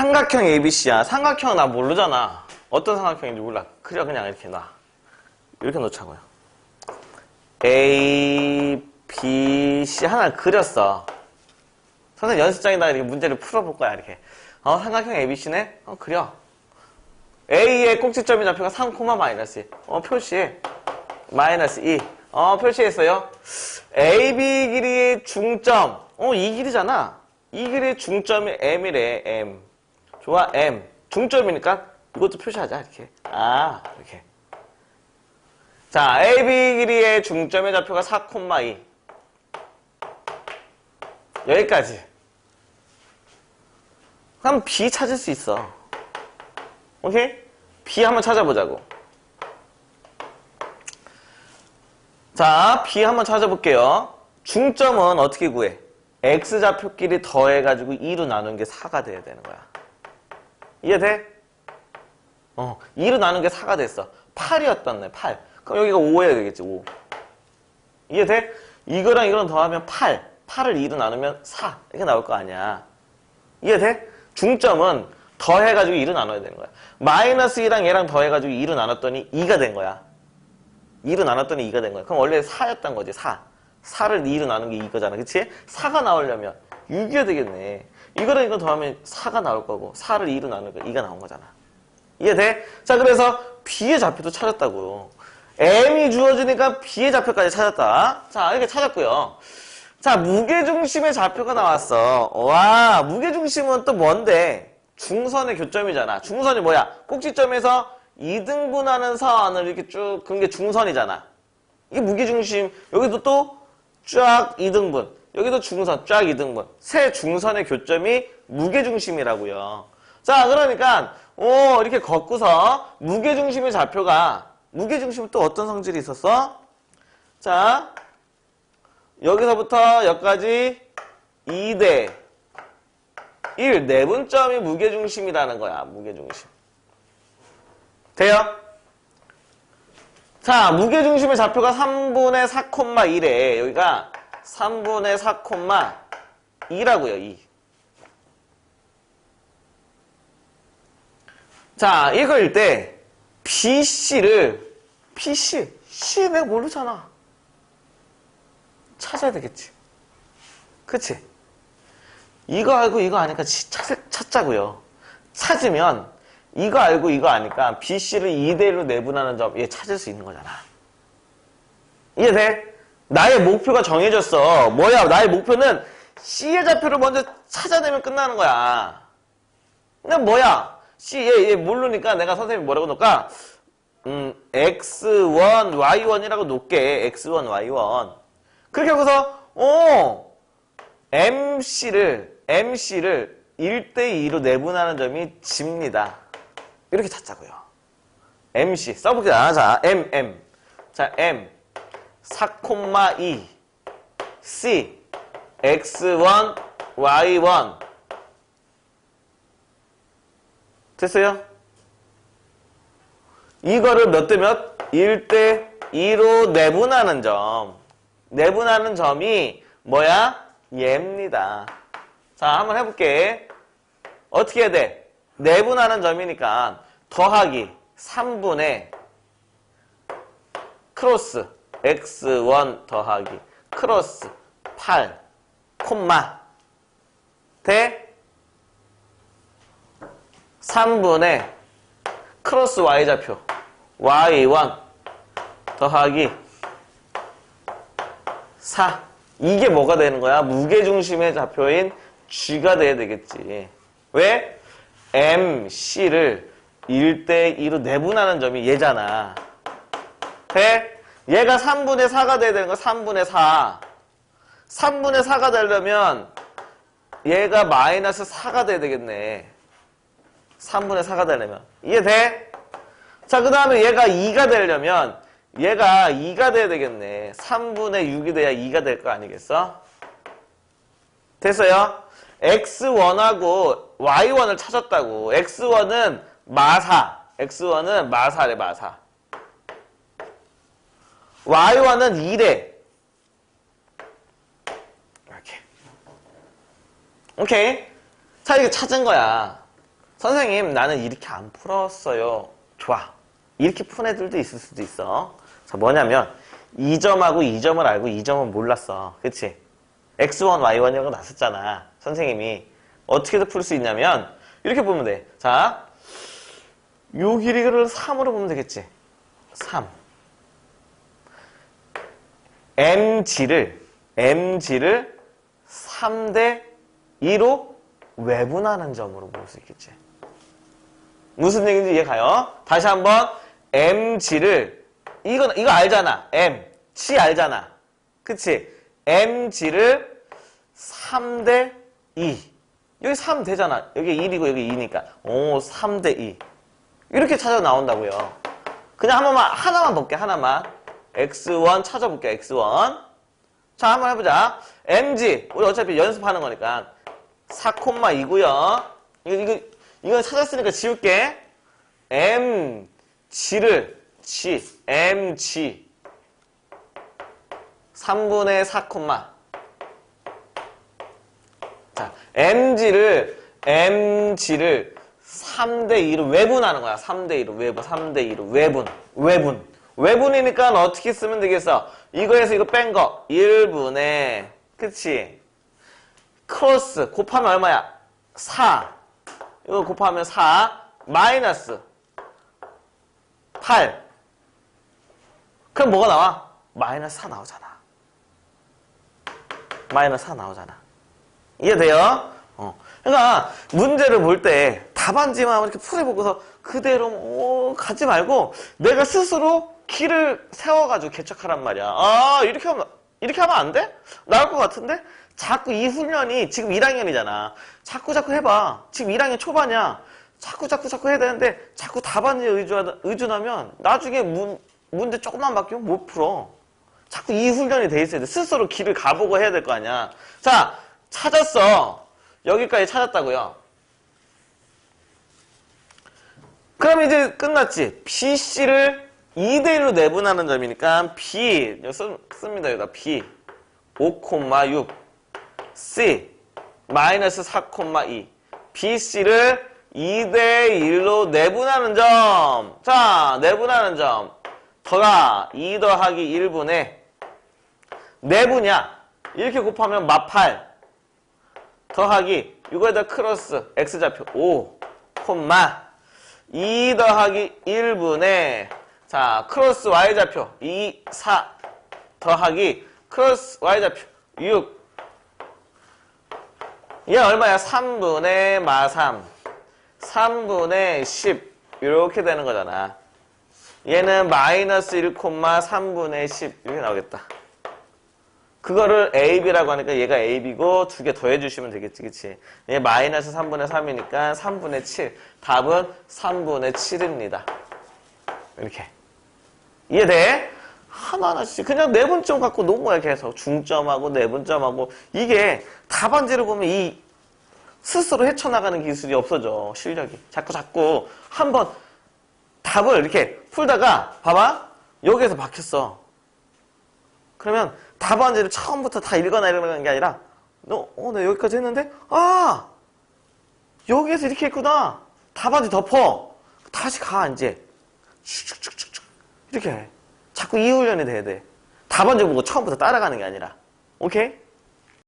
삼각형 ABC야. 삼각형 나 모르잖아. 어떤 삼각형인지 몰라. 그래 그냥 이렇게 놔. 이렇게 놓자고요. A, B, C 하나를 그렸어. 선생님 연습장에다가 이렇게 문제를 풀어볼 거야 이렇게. 어 삼각형 ABC네? 어 그려. A의 꼭지점의 좌표가 3, 마이너스 2. 어 표시해. 마이너스 2. 어 표시했어요. AB 길이의 중점. 어이 길이잖아. 이 길이의 중점이 M이래 M. 좋아 M. 중점이니까 이것도 표시하자 이렇게. 아 이렇게. 자, AB 길이의 중점의 좌표가 4,2. 여기까지. 그럼 B 찾을 수 있어. 오케이? B 한번 찾아보자고. 자, B 한번 찾아볼게요. 중점은 어떻게 구해? X좌표끼리 더해가지고 2로 나눈 게 4가 돼야 되는 거야. 이해돼? 어, 2로 나눈 게 4가 됐어. 8이었던 애, 8. 그럼 여기가 5해야 되겠지, 5. 이해돼? 이거랑 이거랑 더하면 8. 8을 2로 나누면 4. 이렇게 나올 거 아니야. 이해돼? 중점은 더해가지고 2로 나눠야 되는 거야. 마이너스 2랑 얘랑 더해가지고 2로 나눴더니 2가 된 거야. 2로 나눴더니 2가 된 거야. 그럼 원래 4였던 거지, 4. 4를 2로 나눈 게 이거잖아. 그치? 4가 나오려면 6이어야 되겠네. 이거랑 이거 더하면 4가 나올 거고 4를 2로 나누니까 2가 나온 거잖아. 이해돼? 자, 그래서 B의 좌표도 찾았다고요. M이 주어지니까 B의 좌표까지 찾았다. 자, 이렇게 찾았고요. 자, 무게중심의 좌표가 나왔어. 와, 무게중심은 또 뭔데? 중선의 교점이잖아. 중선이 뭐야? 꼭지점에서 2등분하는 선을 이렇게 쭉 그런 게 중선이잖아. 이게 무게중심. 여기도 또 쫙 2등분. 여기도 중선, 쫙 2등분. 세 중선의 교점이 무게중심이라고요. 자, 그러니까 오, 이렇게 걷고서 무게중심의 좌표가 무게중심은 또 어떤 성질이 있었어? 자, 여기서부터 여기까지 2대 1, 내분점이 무게중심이라는 거야, 무게중심. 돼요? 자, 무게중심의 좌표가 3분의 4,1에 여기가 3분의 4,2라고요, 2. 자, 이거일 때 BC를 BC, C 내가 모르잖아. 찾아야 되겠지. 그치? 이거 알고 이거 아니까 찾, 찾자고요. 찾으면 이거 알고 이거 아니까 BC를 2대1로 내분하는 점, 얘 찾을 수 있는 거잖아. 이해돼? 나의 목표가 정해졌어. 뭐야? 나의 목표는 C의 좌표를 먼저 찾아내면 끝나는 거야. 그냥 뭐야? C, 얘, 얘 모르니까 내가 선생님이 뭐라고 놓을까? 음, X1, Y1이라고 놓게. X1, Y1. 그렇게 하고서, 어, MC를, MC를 1대2로 내분하는 점이 집니다. 이렇게 찾자고요. MC. 써볼게요. 자, M, M. 자, M. 4,2. C. X1, Y1. 됐어요? 이거를 몇 대 몇? 1대 2로 내분하는 점. 내분하는 점이 뭐야? 얘입니다. 자, 한번 해볼게. 어떻게 해야 돼? 내분하는 점이니까 더하기 3분의 크로스 x1 더하기 크로스 8 콤마 대 3분의 크로스 y좌표 y1 더하기 4 이게 뭐가 되는 거야? 무게중심의 좌표인 g가 돼야 되겠지 왜? m, c를 1대2로 내분하는 점이 얘잖아 돼? 얘가 3분의 4가 돼야 되는 거 3분의 4 3분의 4가 되려면 얘가 마이너스 4가 돼야 되겠네 3분의 4가 되려면 이해돼? 자, 그 다음에 얘가 2가 되려면 얘가 2가 돼야 되겠네. 3분의 6이 돼야 2가 될 거 아니겠어? 됐어요? x1하고 y1을 찾았다고. x1은 마사. x1은 마사래, 마사. Y1은 2래. 이렇게. 오케이. 자, 이거 찾은 거야. 선생님, 나는 이렇게 안 풀었어요. 좋아. 이렇게 푼 애들도 있을 수도 있어. 자, 뭐냐면, 이 점하고 이 점을 알고 이 점은 몰랐어. 그치? x1, y1이라고 났었잖아. 선생님이. 어떻게도 풀수 있냐면, 이렇게 보면 돼. 자, 요 길이를 3으로 보면 되겠지. 3. Mg를, mg를 3대 2로 외분하는 점으로 볼 수 있겠지. 무슨 얘기인지 이해 가요? 다시 한번 mg를 이거 이거 알잖아. m g 알잖아. 그치? mg를 3대 2 여기 3 되잖아. 여기 1이고 여기 2니까 오 3대 2 이렇게 찾아 나온다고요. 그냥 한 번만 하나만 볼게 하나만 x1 찾아볼게 x1 자 한번 해보자 mg 우리 어차피 연습하는 거니까 4,2고요. 이거 이거 이거 찾았으니까 지울게. m g를 g m g 3분의 4, 자 m g를 m g를 3대 2로 외분하는 거야. 3대 2로 외분, 3대 2로 외분, 외분. 외분이니까 어떻게 쓰면 되겠어? 이거에서 이거 뺀 거. 1분의, 그치? 크로스 곱하면 얼마야? 4 이거 곱하면 4 마이너스 8 그럼 뭐가 나와? 마이너스 4 나오잖아 마이너스 4 나오잖아 이해돼요? 어. 그러니까 문제를 볼 때 답안지만 이렇게 풀어보고서 그대로 어, 가지 말고 내가 스스로 길을 세워가지고 개척하란 말이야 아 이렇게 하면 이렇게 하면 안 돼? 나올 것 같은데? 자꾸 이 훈련이 지금 1학년이잖아. 자꾸 자꾸 해봐. 지금 1학년 초반이야. 자꾸 자꾸 자꾸 해야 되는데 자꾸 의존하, 의존하면 나중에 문, 문제 조금만 바뀌면 못 풀어. 자꾸 이 훈련이 돼 있어야 돼. 스스로 길을 가보고 해야 될 거 아니야. 자, 찾았어. 여기까지 찾았다고요. 그럼 이제 끝났지. BC를 2대1로 내분하는 점이니까 B 쓰, 씁니다. 여기다 B 5,6 C 마이너스 4,2 BC를 2대1로 내분하는 점. 자, 내분하는 점. 더가 2 더하기 1분의 내분이야. 이렇게 곱하면 마8 더하기 이거에다 크로스 x좌표 5 콤마 2 더하기 1분의 자 크로스 y좌표 2 4 더하기 크로스 y좌표 6 얘 얼마야? 3분의 마 3 3분의 10 이렇게 되는 거잖아 얘는 마이너스 1,3분의 10 이렇게 나오겠다 그거를 AB라고 하니까 얘가 AB고 두 개 더해주시면 되겠지, 그치? 얘 마이너스 3분의 3이니까 3분의 7. 답은 3분의 7입니다. 이렇게. 이해돼? 하나하나씩. 그냥 내분점 갖고 논 거야, 계속. 중점하고 내분점하고. 이게 답안지를 보면 이 스스로 헤쳐나가는 기술이 없어져, 실력이. 자꾸 자꾸 한번 답을 이렇게 풀다가, 봐봐. 여기에서 박혔어. 그러면 답안지를 처음부터 다 읽어내려는 게 아니라 너, 어, 나 여기까지 했는데 아 여기에서 이렇게 했구나 답안지 덮어 다시 가 이제 쭉쭉쭉쭉 이렇게 해. 자꾸 이 훈련이 돼야 돼. 답안지 보고 처음부터 따라가는 게 아니라. 오케이?